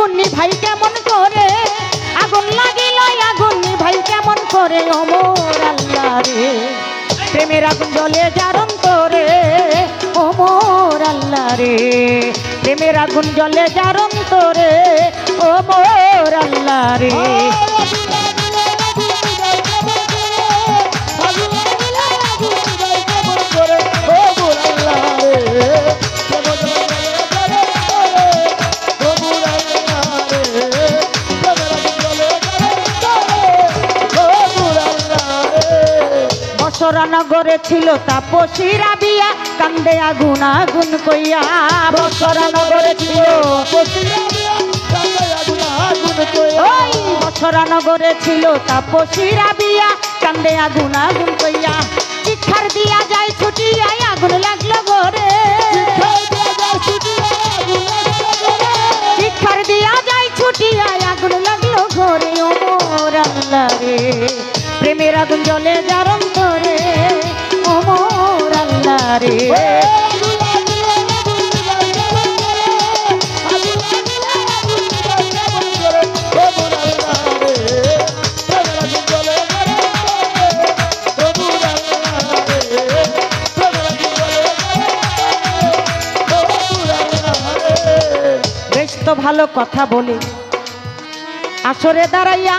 আগুন ভাই কেমন করে? আগুন লাগিল আগুন ভাই কেমন করে? অমর আল্লাহ রে। প্রেমের আগুন জলে জারণ করে। অমর আল্লাহ রে। প্রেমের আগুন জলে জারণ করে। অমর আল্লাহ রে। বসরানগরে ছিল তাপসী রাবিয়া, কান্দে আগুন আগুন কইয়া। বসরানগরে ছিল ওই বসরানগরে ছিল তাপসী রাবিয়া, কান্দে আগুন আগুন কইয়া। শিক্ষার দিয়া যায় ছুটিয়া আগুন লাগল ঘরে শিক্ষার দিয়া যায় ছুটিয়া আগুন লাগল ঘরে ওমর আল্লাহ রে। প্রেমের আগুন জ্বলে, যার তো ভালো কথা বলে। আসরে দাঁড়াইয়া,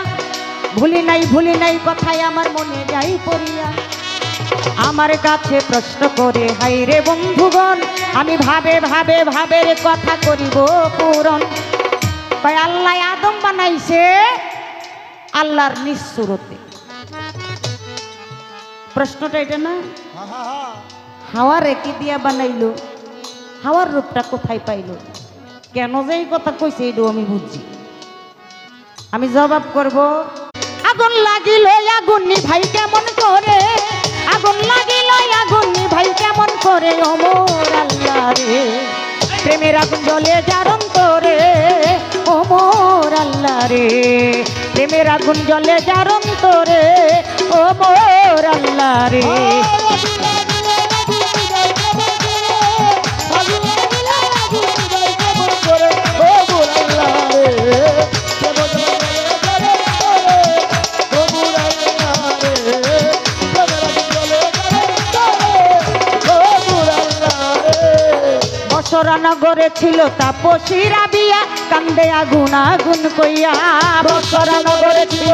ভুলি নাই ভুলি নাই কথাই আমার মনে যাই পড়িয়া। আমার কাছে প্রশ্ন করে, হাই রে বন্ধুগণ, আমি ভাবে ভাবে ভাবে কথা করিব পূরণ। তাই আল্লাহ আদম বানাইছে আল্লাহর নিঃসুরতে প্রশ্নটা এটা না? হাওয়া রেখে দিয়া বানাইলো? হাওয়ার রূপটা কোথায় পাইলো? কেন যে এই কথা কইছে, এটাও আমি বুঝছি। আমি জবাব করব, আগুন লাগিল, আগুন নি ভাই কেমন করে? করে অমর আল্লাহ রে। প্রেমের আগুন জলে যার অন্তরে অমর আল্লাহ রে। প্রেমের আগুন জলে যার অন্তরে অমর আল্লাহ রে। বসরানগরে ছিল তা পশিরা দিয়া কান্দে আগুন আগুন কইয়া বসরানগরে ছিল।